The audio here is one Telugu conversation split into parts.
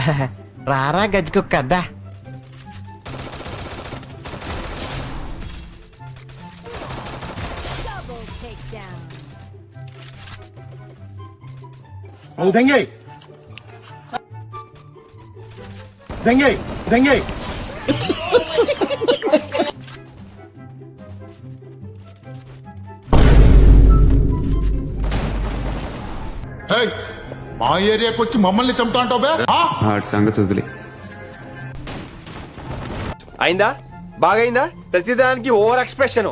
రారా గజ్జుకుక్క అద్దా Double takedown. నువ్వు దెంగే దెంగే దెంగే ఏయ్, మా ఏరియాకి వచ్చి మమ్మల్ని చంపుతా అంటావు బే? ఆ? ఆడి సంగతి వదిలే. అయిందా? బాగైందా? ప్రతిదానికి ఓవర్ ఎక్స్ప్రెషన్.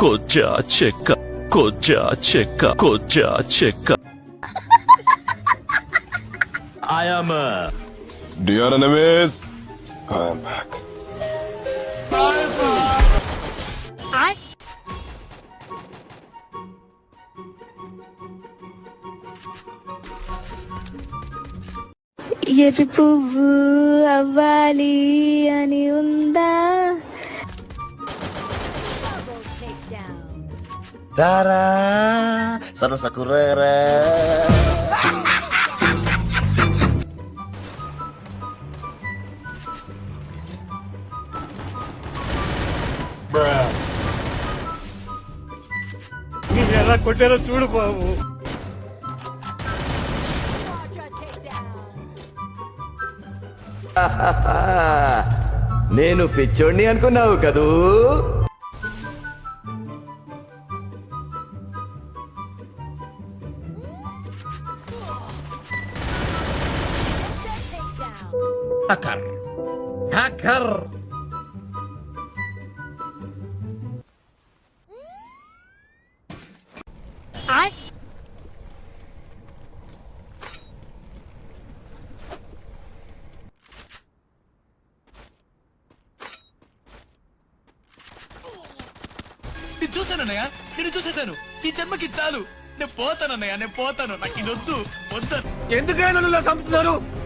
కొజ్జా చెక్క కొజ్జా చెక్క కొజ్జా చెక్క. I am a Dear enemies, I am ఎర్రి పువ్వు అవ్వాలి అని ఉందా. రారా సరసకు రారా. ఎలా కొట్టారో చూడు బాబు. నేను పిచ్చోడిని అనుకున్నావు కదూ Takedown. నేను చూశానన్నయ్య నేను చూసేశాను. ఈ జన్మకి చాలు. నేను పోతానన్నయ్య నేను పోతాను. నాకు ఇది వద్దు. వద్దు ఎందుకైనా చంపుతున్నారు?